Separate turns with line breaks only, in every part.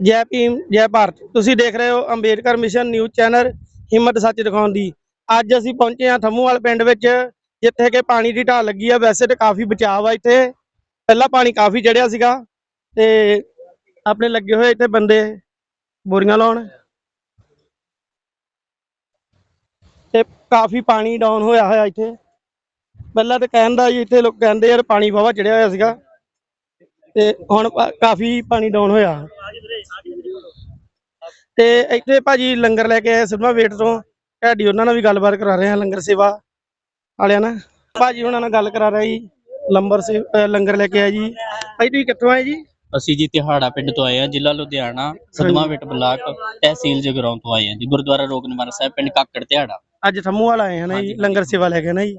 ਜੈ ਭੀਮ, ਜੈ ਭਾਰਤ। ਤੁਸੀਂ ਦੇਖ ਰਹੇ ਹੋ ਅੰਬੇਡਕਰ ਮਿਸ਼ਨ ਨਿਊਜ਼ ਚੈਨਲ, ਹਿੰਮਤ ਸੱਚ ਦਿਖਾਉਣ ਦੀ। ਅੱਜ ਅਸੀਂ ਪਹੁੰਚੇ ਹਾਂ ਥੰਮੂਵਾਲ ਪਿੰਡ ਵਿੱਚ, ਜਿੱਥੇ ਕਿ ਪਾਣੀ ਦੀ ਢਾਲ ਲੱਗੀ ਆ। ਵੈਸੇ ਤਾਂ ਕਾਫੀ ਬਚਾਅ ਆ ਇੱਥੇ। ਪਹਿਲਾਂ ਪਾਣੀ ਕਾਫੀ ਚੜਿਆ ਸੀਗਾ ਤੇ ਆਪਣੇ ਲੱਗੇ ਹੋਏ ਇੱਥੇ ਬੰਦੇ ਬੋਰੀਆਂ ਲਾਉਣ। ਤੇ ਕਾਫੀ ਪਾਣੀ ਡਾਊਨ ਹੋਇਆ ਹੋਇਆ ਇੱਥੇ। ਪਹਿਲਾਂ ਤੇ ਕਹਿੰਦਾ ਜੀ ਇੱਥੇ ਲੋਕ ਕਹਿੰਦੇ ਯਾਰ ਪਾਣੀ ਵਾਵਾ ਚੜਿਆ ਹੋਇਆ ਸੀਗਾ। ਤੇ ਹੁਣ ਕਾਫੀ ਪਾਣੀ ਡਾਊਨ ਹੋਇਆ। ਤੇ ਇੱਥੇ ਭਾਜੀ ਲੰਗਰ ਲੈ ਕੇ ਆਏ ਸਿਰਮਾ ਵੇਟ ਤੋਂ। ਢਾਡੀ ਉਹਨਾਂ ਨਾਲ ਵੀ ਗੱਲਬਾਤ ਕਰਾ ਰਹੇ ਹਾਂ ਲੰਗਰ ਸੇਵਾ ਵਾਲਿਆਂ ਨਾਲ। ਭਾਜੀ ਉਹਨਾਂ ਨਾਲ ਗੱਲ ਕਰਾ ਰਿਹਾ ਜੀ ਲੰਬਰ ਸੇ ਲੰਗਰ ਲੈ ਕੇ ਆਏ ਜੀ। ਭਾਈ ਤੁਸੀਂ ਕਿੱਥੋਂ ਆਏ ਜੀ?
ਅਸੀਂ ਜੀ ਤਿਹਾੜਾ ਪਿੰਡ ਤੋਂ ਆਏ ਹਾਂ ਜ਼ਿਲ੍ਹਾ ਲੁਧਿਆਣਾ ਸਦਮਾਵਿਟ ਬਲਾਕ ਤਹਿਸੀਲ ਜਗਰਾਉਂ ਤੋਂ ਆਏ ਹਾਂ ਜੀ ਗੁਰਦੁਆਰਾ ਰੋਗ ਨਿਵਾਰਨ ਸਾਹਿਬ ਪਿੰਡ ਕਾਕੜ ਤਿਹਾੜਾ।
ਅੱਜ ਥੰਮੂ ਵਾਲਾ ਆਏ ਹਨ ਜੀ ਲੰਗਰ ਸੇਵਾ ਲੈ ਕੇ ਨਾ ਜੀ।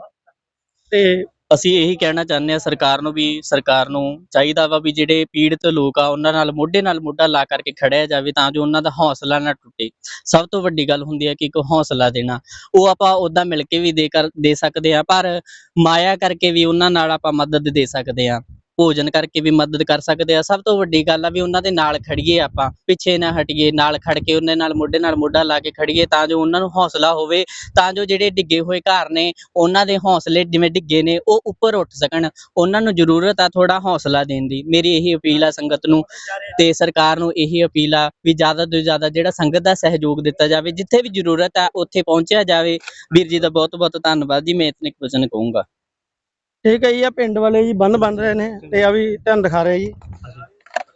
ਤੇ
ਅਸੀਂ ਇਹੀ ਕਹਿਣਾ ਚਾਹੁੰਦੇ ਹਾਂ, ਸਰਕਾਰ ਨੂੰ ਵੀ, ਸਰਕਾਰ ਨੂੰ ਚਾਹੀਦਾ ਵਾ ਵੀ ਜਿਹੜੇ ਪੀੜਤ ਲੋਕ ਆ, ਉਹਨਾਂ ਨਾਲ ਮੋਢੇ ਨਾਲ ਮੋਢਾ ਲਾ ਕਰਕੇ ਖੜਿਆ ਜਾਵੇ ਤਾਂ ਜੋ ਉਹਨਾਂ ਦਾ ਹੌਸਲਾ ਨਾ ਟੁੱਟੇ। ਸਭ ਤੋਂ ਵੱਡੀ ਗੱਲ ਹੁੰਦੀ ਹੈ ਕਿ ਇੱਕ ਹੌਸਲਾ ਦੇਣਾ। ਉਹ ਆਪਾਂ ਉਦਾਂ ਮਿਲ ਕੇ ਵੀ ਦੇ ਕਰ, ਦੇ ਸਕਦੇ ਆ ਪਰ ਮਾਇਆ ਕਰਕੇ ਵੀ ਉਹਨਾਂ ਨਾਲ ਆਪਾਂ ਮਦਦ ਦੇ ਸਕਦੇ ਆ ਭੋਜਨ ਕਰਕੇ ਵੀ ਮਦਦ ਕਰ ਸਕਦੇ ਆ। ਸਭ ਤੋਂ ਵੱਡੀ ਗੱਲ ਆ ਵੀ ਉਹਨਾਂ ਦੇ ਨਾਲ ਖੜੀਏ ਆਪਾਂ। ਪਿੱਛੇ ਨਾ ਹਟੀਏ, ਨਾਲ ਖੜ ਕੇ ਉਹਨਾਂ ਨਾਲ ਮੋਢੇ ਨਾਲ ਮੋਢਾ ਲਾ ਕੇ ਖੜੀਏ ਤਾਂ ਜੋ ਉਹਨਾਂ ਨੂੰ ਹੌਸਲਾ ਹੋਵੇ, ਤਾਂ ਜੋ ਜਿਹੜੇ ਡਿੱਗੇ ਹੋਏ ਘਰ ਨੇ, ਉਹਨਾਂ ਦੇ ਹੌਸਲੇ ਜਿਵੇਂ ਡਿੱਗੇ ਨੇ, ਉਹ ਉੱਪਰ ਉੱਠ ਸਕਣ। ਉਹਨਾਂ ਨੂੰ ਜ਼ਰੂਰਤ ਆ ਥੋੜਾ ਹੌਸਲਾ ਦੇਣ ਦੀ। ਮੇਰੀ ਇਹੀ ਅਪੀਲ ਆ ਸੰਗਤ ਨੂੰ ਤੇ ਸਰਕਾਰ ਨੂੰ ਇਹੀ ਅਪੀਲ ਆ ਵੀ ਜ਼ਿਆਦਾ ਤੋਂ ਜ਼ਿਆਦਾ ਜਿਹੜਾ ਸੰਗਤ ਦਾ ਸਹਿਯੋਗ ਦਿੱਤਾ ਜਾਵੇ, ਜਿੱਥੇ ਵੀ ਜ਼ਰੂਰਤ ਆ, ਉੱਥੇ ਪਹੁੰਚਿਆ ਜਾਵੇ। ਵੀਰ ਜੀ ਦਾ ਬਹੁਤ ਬਹੁਤ ਧੰਨਵਾਦ ਜੀ। ਮੈਂ ਇਤਨੇ ਕੁ ਵਚਨ ਕਹੂੰਗਾ।
ਠੀਕ ਹੈ ਜੀ ਆ ਪਿੰਡ ਵਾਲੇ ਜੀ ਬੰਨ ਬੰਨ ਰਹੇ ਨੇ ਤੇ ਆ ਵੀ ਧਿਆਨ ਦਿਖਾ ਰਹੇ ਜੀ।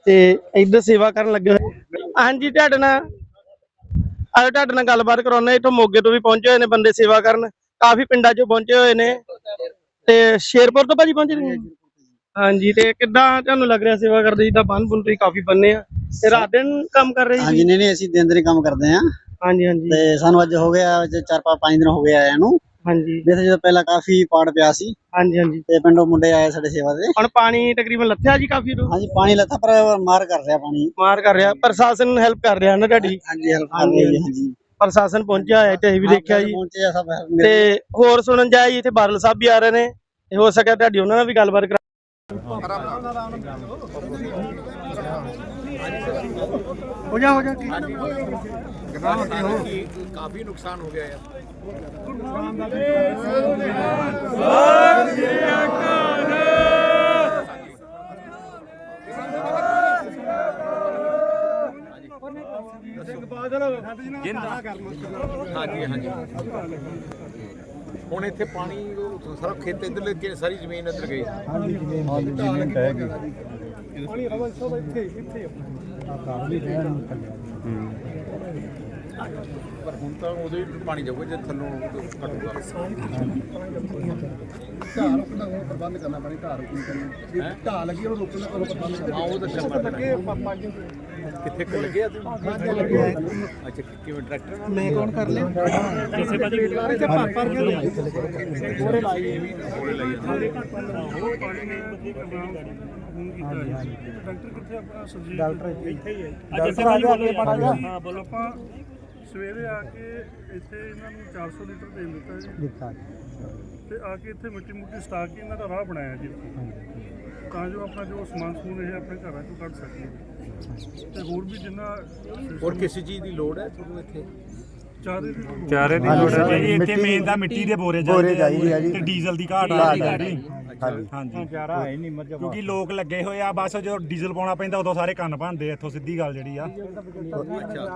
ਤੇ ਇੱਧਰ ਸੇਵਾ ਕਰਨ ਲੱਗੇ ਹੋਏ। ਹਾਂਜੀ ਤੁਹਾਡੇ ਨਾਲ ਆਹ ਤੁਹਾਡੇ ਨਾਲ ਗੱਲਬਾਤ ਕਰਾਉਣਾ ਇੱਥੋਂ ਮੋਗੇ ਤੋਂ ਵੀ ਪਹੁੰਚੇ ਹੋਏ ਨੇ ਬੰਦੇ ਸੇਵਾ ਕਰਨ। ਕਾਫੀ ਪਿੰਡਾਂ ਚੋਂ ਪਹੁੰਚੇ ਹੋਏ ਨੇ। ਤੇ ਸ਼ੇਰਪੁਰ ਤੋਂ ਭਾਜੀ ਪਹੁੰਚੇ ਨੇ? ਹਾਂਜੀ ਤੇ ਕਿੱਦਾਂ ਤੁਹਾਨੂੰ ਲੱਗ ਰਿਹਾ ਸੇਵਾ ਕਰਦੇ ਜਿੱਦਾਂ ਬੰਨ ਬੁੰਨ ਤੁਸੀਂ ਕਾਫੀ ਬੰਨੇ ਆ? ਤੇ ਰਾਤ ਦਿਨ ਕੰਮ ਕਰ ਰਹੇ ਜੀ?
ਹਾਂਜੀ ਨਹੀਂ ਨਹੀਂ ਅਸੀਂ ਦਿਨ ਦਿਨ ਕੰਮ ਕਰਦੇ ਹਾਂ।
ਹਾਂਜੀ ਹਾਂਜੀ।
ਤੇ ਸਾਨੂੰ ਅੱਜ ਹੋ ਗਿਆ ਚਾਰ ਪੰਜ ਪੰਜ ਦਿਨ ਹੋ ਗਏ ਆਇਆਂ ਨੂੰ।
ਹਾਂਜੀ।
ਇੱਥੇ ਜਦੋਂ ਪਹਿਲਾਂ ਕਾਫੀ ਪਾੜ ਪਿਆ ਸੀ
ਹਾਂਜੀ ਹਾਂਜੀ।
ਤੇ ਪਿੰਡੋਂ ਮੁੰਡੇ ਆਏ ਸਾਡੇ ਸੇਵਾ ਦੇ।
ਹੁਣ ਪਾਣੀ ਤਕਰੀਬਨ ਲੱਥਿਆ ਜੀ ਕਾਫੀ ਤੋਂ
ਹਾਂਜੀ ਪਾਣੀ ਲੱਥਾ ਪਰ ਮਾਰ ਕਰ ਰਿਹਾ ਪਾਣੀ।
ਮਾਰ ਕਰ ਰਿਹਾ। ਪ੍ਰਸ਼ਾਸਨ ਹੈਲਪ ਕਰ ਰਿਹਾ ਨਾ ਤੁਹਾਡੀ?
ਹਾਂਜੀ ਹੈਲਪ ਕਰ ਰਹੀ ਹਾਂਜੀ।
ਪ੍ਰਸ਼ਾਸਨ ਪਹੁੰਚਿਆ ਹੋਇਆ ਤੇ ਅਸੀਂ ਵੀ ਦੇਖਿਆ ਜੀ। ਤੇ ਹੋਰ ਸੁਣਨ ਜਾਏ ਜੀ ਇੱਥੇ ਬਾਦਲ ਸਾਹਿਬ ਵੀ ਆ ਰਹੇ ਨੇ। ਹੋ ਸਕਿਆ ਤੁਹਾਡੀ ਉਹਨਾਂ ਨਾਲ ਵੀ ਗੱਲਬਾਤ ਕਰਾ ਹੋ ਜਾ ਹੋ ਜਾ
ਕਾਫੀ ਨੁਕਸਾਨ ਹੋ ਗਿਆ ਯਾਰ। ਹਾਂਜੀ ਹਾਂਜੀ। ਹੁਣ ਇੱਥੇ ਪਾਣੀ ਉਹ ਸਾਰਾ ਖੇਤ ਇੱਧਰ ਲੈ ਕੇ ਸਾਰੀ ਜ਼ਮੀਨ ਇੱਧਰ ਗਈ। ਪਰ ਹੁਣ ਤਾਂ ਉਦੋਂ ਹੀ ਪਾਣੀ ਜਾਊਗਾ ਜੇ ਥੱਲੋਂ ਘਟੂਗਾ
ਢਾਲ ਆਪਣਾ ਉਹ ਪ੍ਰਬੰਧ ਕਰਨਾ ਪੈਣੀ ਢਾਲ ਰੋਕਣੀ ਕਰਨੀ।
ਹੈਂ?
ਢਾਲ ਲੱਗੀ ਉਹ ਰੋਕਣ ਦਾ ਉਹ ਪ੍ਰਬੰਧ ਕਰਨਾ
ਹਾਂ ਉਹ ਤਾਂ ਚੱਕਰ ਦੇਣਾ ਕਿੱਥੇ ਕੁ ਲੱਗੇ ਆ। ਤੂੰ ਅੱਛਾ ਕਿ- ਕਿਵੇਂ ਟਰੈਕਟਰ ਨਾਲ?
ਮੈਂ ਕੌਣ ਕਰ ਲਿਆ?
ਇੱਥੇ ਪਰ ਪਰ ਕੇ
ਕੋਰੇ ਲਾਈ ਕੋਰੇ ਲਾਈ
ਡਾਕਟਰ ਕਿੱਥੇ ਆਪਣਾ ਸੁਰਜੀਤ?
ਡਾਕਟਰ
ਇੱਥੇ ਹੀ ਹੈ।
ਡਾਕਟਰ ਆ ਜਾ ਅੱਗੇ ਪੜਾ ਜਾ
ਹਾਂ ਬੋਲੋ ਆਪਾਂ ਸਵੇਰੇ ਆ ਕੇ ਇੱਥੇ ਇਹਨਾਂ ਨੂੰ 400 ਲੀਟਰ ਤੇਲ ਦਿੱਤਾ ਜੀ।
ਦਿੱਤਾ।
ਤੇ ਆ ਕੇ ਇੱਥੇ ਮਿੱਟੀ ਮੁੱਟੀ ਸਟਾ ਕੇ ਇਹਨਾਂ ਦਾ ਰਾਹ ਬਣਾਇਆ ਜੀ। ਤਾਂ ਜੋ ਆਪਣਾ ਜੋ ਸਮਾਨ ਸਮੂਨ ਇਹ ਆਪਣੇ ਘਰਾਂ ਚੋਂ ਕੱਢ ਸਕੀਏ। ਤੇ ਹੋਰ ਵੀ ਜਿੰਨਾ
ਹੋਰ ਕਿਸੇ ਚੀਜ਼ ਦੀ ਲੋੜ ਹੈ ਤੁਹਾਨੂੰ ਇੱਥੇ?
ਚਾਰੇ ਦੀ ਲੋੜ
ਚਾਰੇ ਦੀ ਲੋੜ ਹੈ। ਜੀ ਇੱਥੇ ਮੇਨ ਦਾ ਮਿੱਟੀ ਦੇ ਬੋਰੇ ਚਾਹੀਦੇ ਆ ਜੀ। ਤੇ ਡੀਜ਼ਲ ਦੀ ਘਾਟ ਆ ਰਹੀ ਹੈ ਜੀ।
ਹਾਂਜੀ।
ਹਾਂਜੀ। ਕਿਉਂਕਿ ਲੋਕ ਲੱਗੇ ਹੋਏ ਆ ਬਸ ਜਦੋਂ ਡੀਜ਼ਲ ਪਾਉਣਾ ਪੈਂਦਾ ਉਦੋਂ ਸਾਰੇ ਕੰਨ ਭੰਦੇ ਇੱਥੋਂ ਸਿੱਧੀ ਗੱਲ ਜਿਹੜੀ ਆ।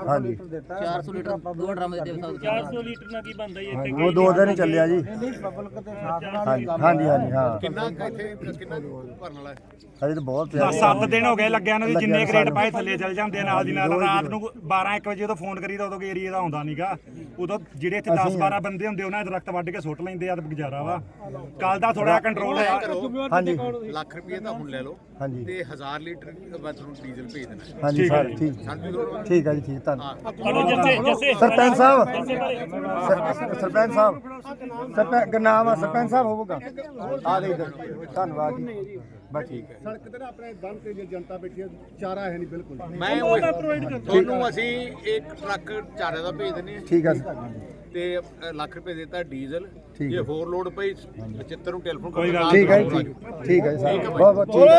ਹਾਂਜੀ।
400 ਲੀਟਰ ਦੋ ਡਰਮ ਦੇ
400 ਲੀਟਰ ਨਾਲ ਕੀ ਬਣਦਾ ਜੀ ਇੱਥੇ?
ਉਹ ਦੋ ਦਿਨ ਹੀ ਚੱਲਿਆ ਜੀ। ਹਾਂਜੀ ਹਾਂਜੀ ਹਾਂਜੀ ਹਾਂ।
ਕਿੰਨਾ ਕੁ ਇੱਥੇ ਕਿੰਨਾ ਕੁ ਭਰਨ ਵਾਲਾ ਹੈ?
ਅਜੇ ਤਾਂ ਬਹੁਤ
ਬਸ 7 ਦਿਨ ਹੋ ਗਏ ਲੱਗਿਆਂ ਨੂੰ ਜਿੰਨੇ ਗ੍ਰੇਡ ਪਾਏ ਥੱਲੇ ਚੱਲ ਜਾਂਦੇ ਨਾਲ ਦੀ ਨਾਲ। ਰਾਤ ਨੂੰ 12 1 ਵਜੇ ਫੋਨ ਕਰੀਦਾ ਉਦੋਂ ਕੋਈ ਏਰੀਆ ਦਾ ਆਉਂਦਾ ਨਹੀਂਗਾ ਉਦੋਂ ਜਿਹੜੇ ਇੱਥੇ 10 12 ਬੰਦੇ ਹੁੰਦੇ ਉਹਨਾਂ ਦੇ ਦਰਖਤ ਵੱਢ ਕੇ ਸੁੱਟ ਲੈਂਦੇ ਆ ਤੇ ਗੁਜ਼ਾਰਾ ਵਾ। ਕੱਲ ਦਾ ਥੋੜਾ ਕੰਟਰੋਲ ਹੋਇਆ
ਹਾਂਜੀ।
ਲੱਖ ਰੁਪਏ ਤਾਂ ਹੁਣ ਲੈ ਲਓ
ਹਾਂਜੀ।
ਤੇ 1000 ਲੀਟਰ ਮੈਂ ਤੁਹਾਨੂੰ ਡੀਜ਼ਲ ਭੇਜ ਦੇਣਾ
ਹਾਂਜੀ ਸਰ ਠੀਕ। ਠੀਕ ਹੈ ਜੀ ਠੀਕ ਧੰਨਵਾਦ ਸਰਪੰਚ ਸਾਹਿਬ। ਸਰ- ਸਰਪੰਚ ਸਾਹਿਬ। ਸਰਪੰਚ ਨਾਮ ਆ ਸਰਪੰਚ ਸਾਹਿਬ ਹੋਊਗਾ। ਆ ਦੇ ਇੱਧਰ ਧੰਨਵਾਦ ਜੀ। ਬਸ ਠੀਕ ਹੈ।
ਸੜਕ ਤੇ ਨਾ ਆਪਣੇ ਬੰਨ ਤੇ ਜੇ ਜਨਤਾ ਬੈਠੀ ਹੈ ਚਾਰਾ ਹੈ ਨਹੀਂ ਬਿਲਕੁਲ।
ਮੈਂ ਤੁਹਾਨੂੰ ਅਸੀਂ ਇੱਕ ਟਰੱਕ ਚਾਰੇ ਦਾ ਭੇਜ ਦਿੰਦੇ ਹਾਂ।
ਠੀਕ ਹੈ ਸਰ।
ਤੇ ਲੱਖ ਰੁਪਏ ਦਿੱਤਾ ਡੀਜ਼ਲ। ਜੇ। ਹੋਰ ਲੋੜ ਪਈ ਬਚਿੱਤਰ ਨੂੰ ਟੈਲੀਫੋਨ
ਕੋਈ ਗੱਲ
ਠੀਕ ਹੈ ਜੀ। ਠੀਕ ਹੈ ਸਰ। ਬਹੁਤ ਬਹੁਤ ਠੀਕ ਹੈ।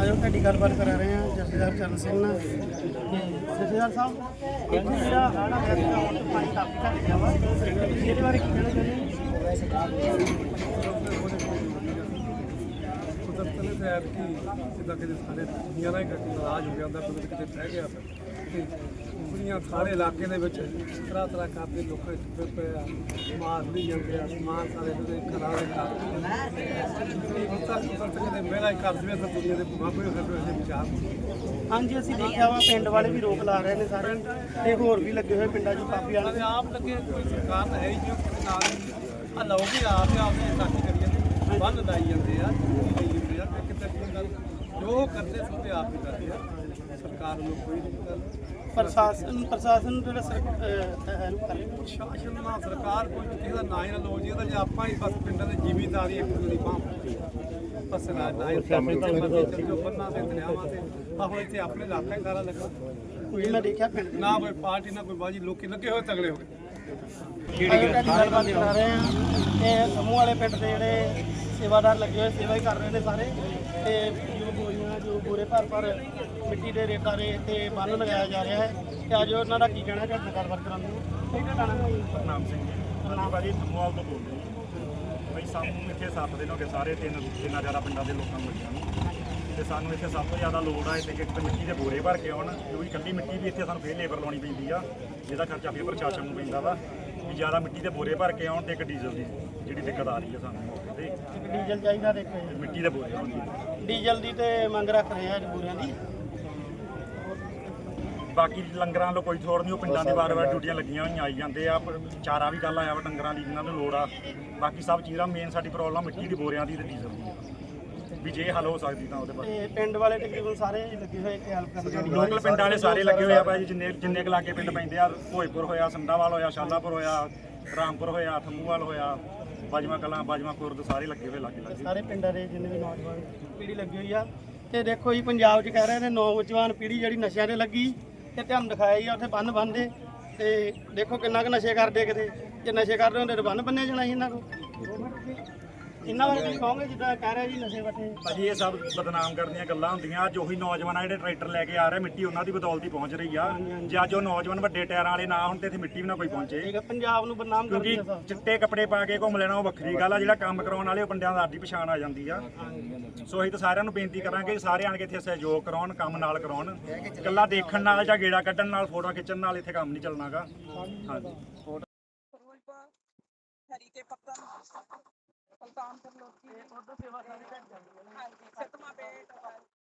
ਆਜੋ ਤੁਹਾਡੀ ਗੱਲਬਾਤ ਕਰਾ ਰਹੇ ਹਾਂ ਜਥੇਦਾਰ ਚਰਨ ਸਿੰਘ ਨਾਲ। ਤੇ ਜਥੇਦਾਰ ਸਾਹਿਬ ਜਿਹੜਾ ਹਾੜਾ ਹੈ ਹੁਣ ਤਾਂ ਪਾਣੀ ਕਾਫੀ ਘੱਟ ਗਿਆ ਵਾ। ਇਹਦੇ ਬਾਰੇ ਕੀ ਕਹਿਣਾ ਚਾਹੁੰਦੇ
ਕੁਦਰਤ ਨੇ ਤਾਂ ਐਤਕੀ ਜਿੱਦਾਂ ਕਿ ਸਾਰੇ ਦੁਨੀਆ ਦਾ ਹੀ ਨਾਰਾਜ਼ ਹੋ ਗਿਆ ਹੁੰਦਾ ਕੁਦਰਤ ਕਿਤੇ ਬਹਿ ਗਿਆ। ਤੇ ਦੁਨੀਆ ਸਾਰੇ ਇਲਾਕੇ ਦੇ ਵਿੱਚ ਤਰ੍ਹਾਂ ਤਰ੍ਹਾਂ ਕਰਦੇ ਲੋਕ ਚੁੱਪੇ ਪਏ ਆ ਮਾਰ ਨਹੀਂ ਜਾਂਦੇ ਆ ਸਮਾਨ ਸਾਰੇ ਦੇ ਘਰਾਂ ਦੇ ਕਰਦੇ ਹੁਣ ਤੱਕ ਕੁਦਰਤ ਕਿਤੇ ਮੇਰਾ ਹੀ ਕਰ ਦੇਵੇ ਤਾਂ ਦੁਨੀਆ ਦੇ ਬਾਬੇ ਹੋਏ ਵਿਚਾਰ
ਹਾਂਜੀ ਅਸੀਂ ਦੇਖਿਆ ਵਾ ਪਿੰਡ ਵਾਲੇ ਵੀ ਰੋਕ ਲਾ ਰਹੇ ਨੇ ਸਾਰੇ। ਤੇ ਹੋਰ ਵੀ ਲੱਗੇ ਹੋਏ ਪਿੰਡਾਂ 'ਚ ਕਾਫੀ ਆਣ
ਤੇ ਆਪ ਲੱਗੇ ਕੋਈ ਸਰਕਾਰ ਤਾਂ ਹੈ ਹੀ ਨਹੀਂ ਨਾਲ ਆ ਲੋਕ ਹੀ ਆਪ ਹੀ ਆਪਨੇ ਸਾਥੀ ਕਰੀ ਜਾਂਦੇ ਬੰਨ ਲਾਈ ਜਾਂਦੇ ਆ ਲਾਈ ਜਾਂਦੇ ਆ ਤੇ ਕਿਤੇ ਕੋਈ ਗੱਲ ਜੋ ਕਰਦੇ ਸੋ ਤੇ ਆਪ ਹੀ ਕਰਦੇ ਆ। ਸਰਕਾਰ ਨੂੰ ਕੋਈ ਗੱਲ
ਪ੍ਰਸ਼ਾਸਨ ਪ੍ਰਸ਼ਾਸਨ ਜਿਹੜਾ
ਪ੍ਰਸ਼ਾਸਨ ਨਾਲ ਸਰਕਾਰ ਕੋਈ ਕਿਸੇ ਦਾ ਨਾਂ ਹੀ ਨਾ ਲੋ ਜੀ ਇਹਦਾ ਜੇ ਆਪਾਂ ਹੀ ਬਸ ਪਿੰਡਾਂ ਦੇ ਜ਼ਿਮੀਂਦਾਰੀ ਇੱਕ ਦੂਜੇ ਦੀ ਬਾਂਹ ਬਸ ਨਾ ਨਾ ਹੀ ਪ੍ਰਸ਼ਾਸਨ ਦਾ ਮਦਦ ਚੱਲ ਜੋ ਬੰਨਾ ਤੇ ਦਰਿਆਵਾਂ ਤੇ ਆ ਹੁਣ ਇੱਥੇ ਆਪਣੇ ਇਲਾਕਾ ਹੀ ਸਾਰਾ ਲੱਗਾ
ਕੋਈ ਮੈਂ ਦੇਖਿਆ ਪਿੰਡ
ਨਾ ਕੋਈ ਪਾਰਟੀ ਨਾ ਕੋਈ ਬਾਜੀ ਲੋਕੀ ਲੱਗੇ ਹੋਏ ਤਗੜੇ ਹੋ ਗਏ
ਕਿਹੜੀ ਗੱਲਬਾਤ ਕਰਾ ਰਹੇ ਹਾਂ। ਇਹ ਸਮੂਹ ਵਾਲੇ ਪਿੰਡ ਦੇ ਜਿਹੜੇ ਸੇਵਾਦਾਰ ਲੱਗੇ ਹੋਏ ਸੇਵਾ ਹੀ ਕਰ ਰਹੇ ਨੇ ਸਾਰੇ। ਤੇ ਜੋ ਬੋਰੀਆਂ ਜੋ ਬੋਰੇ ਭਰ ਭਰ ਮਿੱਟੀ ਦੇ ਰੇਤਾਂ ਦੇ ਤੇ ਬੰਨ ਲਗਾਇਆ ਜਾ ਰਿਹਾ ਹੈ। ਤੇ ਅੱਜ ਉਹਨਾਂ ਦਾ ਕੀ ਕਹਿਣਾ ਨਾਲ ਗੱਲਬਾਤ ਕਰਾਂਗੇ ਕਿਹੜਾ ਗਾਣਾ ਹੈ
ਨਾਮ ਸਿੰਘ ਜੀ। ਭਾਜੀ ਧਮਵਾਲ ਤੋਂ ਬੋਲਦੇ ਜੀ। ਬਈ ਸਾਨੂੰ ਇੱਥੇ 7 ਦਿਨ ਹੋ ਗਏ ਸਾਰੇ ਤਿੰਨ ਤਿੰਨਾਂ ਜ਼ਿਆਦਾ ਪਿੰਡਾਂ ਦੇ ਲੋਕਾਂ ਨੂੰ ਲੱਗਿਆ ਨੂੰ। ਤੇ ਸਾਨੂੰ ਇੱਥੇ ਸਭ ਤੋਂ ਜ਼ਿਆਦਾ ਲੋੜ ਆ ਇੱਥੇ ਕਿ ਇੱਕ ਮਿੱਟੀ ਦੇ ਬੋਰੇ ਭਰ ਕੇ ਆਉਣ ਕਿਉਂਕਿ ਇਕੱਲੀ ਮਿੱਟੀ ਵੀ ਇੱਥੇ ਸਾਨੂੰ ਫੇਰ ਲੇਬਰ ਲਾਉਣੀ ਪੈਂਦੀ ਆ ਜਿਹਦਾ ਖਰਚਾ ਫੇਰ ਪ੍ਰਸ਼ਾਸਨ ਨੂੰ ਪੈਂਦਾ ਵਾ ਵੀ ਜ਼ਿਆਦਾ ਮਿੱਟੀ ਦੇ ਬੋਰੇ ਭਰ ਕੇ ਆਉਣ ਤੇ ਇੱਕ ਡੀਜ਼ਲ ਦੀ ਜਿਹੜੀ ਦਿੱਕਤ ਆ ਰਹੀ ਆ ਸਾਨੂੰ।
ਇੱਕ ਡੀਜ਼ਲ ਚਾਹੀਦਾ ਤੇ ਇੱਕ
ਮਿੱਟੀ ਦੇ ਬੋਰੇ ਆਉਣ ਦੀ
ਡੀਜ਼ਲ ਦੀ ਤੇ ਮੰਗ ਰੱਖ ਰਹੇ ਆ ਬੋਰਿਆਂ ਦੀ।
ਬਾਕੀ ਲੰਗਰਾਂ ਵੱਲੋਂ ਕੋਈ ਥੋੜ ਨਹੀਂ ਉਹ ਪਿੰਡਾਂ ਦੇ ਵਾਰ-ਵਾਰ ਡਿਊਟੀਆਂ ਲੱਗੀਆਂ ਹੋਈਆਂ ਆਈ ਜਾਂਦੇ ਆ ਪਰ ਚਾਰਾ ਵੀ ਕੱਲ ਆਇਆ ਵਾ ਡੰਗਰਾਂ ਦੀ ਜਿਨ੍ਹਾਂ ਨੂੰ ਲੋੜ ਆ। ਬਾਕੀ ਸਭ ਚੀਜ਼ਾਂ ਮੇਨ ਸਾਡੀ ਪ੍ਰੋਬਲਮ ਮਿੱਟੀ ਦੀ ਬੋਰਿਆਂ ਦੀ ਤੇ ਡੀਜ਼ਲ ਦੀ। ਆ ਵੀ ਜੇ ਹੱਲ ਹੋ ਸਕਦੀ ਤਾਂ ਉਹਦੇ ਬਾਰੇ।
ਤੇ ਪਿੰਡ ਵਾਲੇ ਤਕਰੀਬਨ ਸਾਰੇ ਲੱਗੇ ਹੋਏ ਤੇ ਹੈਲਪ ਕਰਨ ਦੀ
ਲੋਕਲ ਪਿੰਡਾਂ ਵਾਲੇ ਸਾਰੇ ਲੱਗੇ ਹੋਏ ਆ ਭਾਈ ਜਿੰਨੇ ਜਿੰਨੇ ਕੁ ਲਾਗੇ ਪਿੰਡ ਪੈਂਦੇ ਆ ਭੋਜਪੁਰ ਹੋਇਆ ਸੰਧਾਵਾਲ ਹੋਇਆ ਸ਼ਾਲਾਪੁਰ ਹੋਇਆ ਰਾਮਪੁਰ ਹੋਇਆ ਥੰਮੂਵਾਲ ਹੋਇਆ। ਬਾਜਵਾ ਕਲਾਂ, ਬਾਜਵਾ ਖੁਰਦ ਸਾਰੇ ਲੱਗੇ ਹੋਏ, ਲਾਗੇ ਲਾਗੇ।
ਸਾਰੇ ਪਿੰਡਾਂ ਦੇ ਜਿੰਨੇ ਵੀ ਨੌਜਵਾਨ ਪੀੜ੍ਹੀ ਲੱਗੀ ਹੋਈ ਆ। ਤੇ ਦੇਖੋ ਜੀ, ਪੰਜਾਬ 'ਚ ਕਹਿ ਰਹੇ ਨੇ ਨੌਜਵਾਨ ਪੀੜ੍ਹੀ ਜਿਹੜੀ ਨਸ਼ਿਆਂ ਤੇ ਲੱਗੀ, ਤੇ ਤੁਹਾਨੂੰ ਦਿਖਾਇਆ ਹੀ ਆ ਉੱਥੇ ਬੰਨ ਬੰਨਦੇ। ਤੇ ਦੇਖੋ ਕਿੰਨਾ ਕੁ ਨਸ਼ੇ ਕਰਦੇ ਕਿਤੇ। ਜੇ ਨਸ਼ੇ ਕਰਦੇ ਹੁੰਦੇ ਤਾਂ ਬੰਨ ਬੰਨਿਆ ਜਾਣਾ ਸੀ ਇਹਨਾਂ ਨੂੰ ਇਹਨਾਂ ਬਾਰੇ ਕੀ ਕਹੋਗੇ ਜਿੱਦਾਂ ਕਹਿ ਰਿਹਾ ਜੀ ਨਸ਼ੇ ਬੱਟੇ
ਭਾਜੀ ਇਹ ਸਭ ਬਦਨਾਮ ਕਰਨ ਦੀਆਂ ਗੱਲਾਂ ਹੁੰਦੀਆਂ। ਅੱਜ ਉਹੀ ਨੌਜਵਾਨ ਆ ਜਿਹੜੇ ਟਰੈਕਟਰ ਲੈ ਕੇ ਆ ਰਹੇ ਮਿੱਟੀ ਉਹਨਾਂ ਦੀ ਬਦੌਲਤ ਹੀ ਪਹੁੰਚ ਰਹੀ ਆ। ਜੇ ਅੱਜ ਉਹ ਨੌਜਵਾਨ ਵੱਡੇ ਟਾਇਰਾਂ ਵਾਲੇ ਨਾ ਹੁਣ ਤੇ ਇੱਥੇ ਮਿੱਟੀ ਵੀ ਨਾ ਕੋਈ ਪਹੁੰਚੇ।
ਠੀਕ ਹੈ ਪੰਜਾਬ ਨੂੰ ਬਦਨਾਮ ਕਰਦੀ
ਕਿਉਂਕਿ
ਆ ਸਭ।
ਚਿੱਟੇ ਕੱਪੜੇ ਪਾ ਕੇ ਘੁੰਮ ਲੈਣਾ ਉਹ ਵੱਖਰੀ ਗੱਲ ਆ ਜਿਹੜਾ ਕੰਮ ਕਰਾਉਣ ਵਾਲੇ ਉਹ ਬੰਦਿਆਂ ਦਾ ਆਦੀ ਪਛਾਣ ਆ ਜਾਂਦੀ ਆ। ਸੋ ਅਸੀਂ ਤਾਂ ਸਾਰਿਆਂ ਨੂੰ ਬੇਨਤੀ ਕਰਾਂਗੇ ਕਿ ਸਾਰੇ ਆਣ ਕੇ ਇੱਥੇ ਸਹਿਯੋਗ ਕਰਾਉਣ ਕੰਮ ਨਾਲ ਕਰਾਉਣ। ਇਕੱਲਾ ਦੇਖਣ ਨਾਲ ਜਾਂ ਗੇੜਾ ਕੱਢਣ ਨਾਲ ਫੋਟੋ ਖਿੱਚਣ ਨਾਲ ਇੱਥੇ ਕੰਮ ਨਹੀਂ ਚੱਲਣਾਗਾ। ਹਾਂਜੀ।
ਹਰੀ ਕੇ ਪੱਤਨ ਸੁਲਤਾਨਪੁਰ ਲੋਕੀ ਉਧਰ ਸੇਵਾ ਸਾਰੀ ਹਾਂਜੀ ਸਤਮਾ ਪੇਟ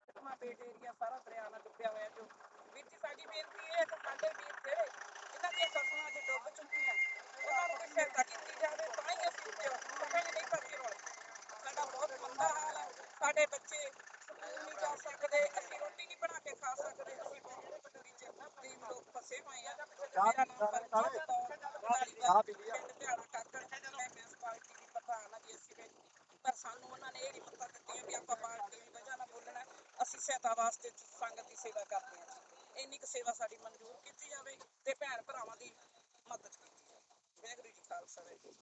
ਸਤਮਾ ਪੇਟ ਏਰੀਆ ਸਾਰਾ ਦਰਿਆ ਨਾਲ ਡੁੱਬਿਆ ਹੋਇਆ ਜੋ। ਵੀਰ ਜੀ ਸਾਡੀ ਬੇਨਤੀ ਇਹ ਹੈ ਕਿ ਸਾਡੇ ਵੀਰ ਜਿਹੜੇ ਇਹਨਾਂ ਦੀਆਂ ਫਸਲਾਂ ਅੱਜ ਡੁੱਬ ਚੁੱਕੀਆਂ ਉਹਨਾਂ ਨੂੰ ਕੋਈ ਸਹਾਇਤਾ ਕੀਤੀ ਜਾਵੇ ਤਾਂ ਹੀ ਅਸੀਂ ਉੱਤੇ ਉੱਠਾਂਗੇ ਨਹੀਂ ਤਾਂ ਅਸੀਂ ਰੋਲ ਸਾਡਾ ਬਹੁਤ ਮੰਦਾ ਹਾਲ ਹੈ। ਸਾਡੇ ਬੱਚੇ ਸਕੂਲ ਨਹੀਂ ਜਾ ਸਕਦੇ ਅਸੀਂ ਰੋਟੀ ਨਹੀਂ ਬਣਾ ਕੇ ਖਾ ਸਕਦੇ। ਅਸੀਂ ਬਹੁਤ ਮਜਬੂਰੀ ਚ ਗਰੀਬ ਲੋਕ ਫਸੇ ਹੋਏ ਆ ਮੇਰਾ ਨਾਮ ਪਰਮਜੀਤ ਕੌਰ ਪਿੰਡ ਧਿਆਣਾ ਕਾਕੜ ਮੈਂ ਮਿਊਨਿਸਪੈਲਿਟੀ ਦੀ ਪ੍ਰਧਾਨ ਆ ਜੀ ਅਸੀਂ ਵਿੱਚ ਪਰ ਸਾਨੂੰ ਉਹਨਾਂ ਨੇ ਇਹ ਹਿੰਮਤਾਂ ਦਿੱਤੀਆਂ ਵੀ ਆਪਾਂ ਪਾਰਟੀ ਦੀ ਵਜ੍ਹਾ ਨਾਲ ਬੋਲਣਾ ਅਸੀਂ ਸਹਾਇਤਾ ਵਾਸਤੇ ਸੰਗਤ ਦੀ ਸੇਵਾ ਕਰਦੇ ਹਾਂ। ਇੰਨੀ ਕੁ ਸੇਵਾ ਸਾਡੀ ਮਨਜ਼ੂਰ ਕੀਤੀ ਜਾਵੇ ਤੇ ਭੈਣ ਭਰਾਵਾਂ ਦੀ ਮਦਦ ਕੀਤੀ ਜਾਵੇ। ਵਾਹਿਗੁਰੂ ਜੀ ਖਾਲਸਾ, ਵਾਹਿਗੁਰੂ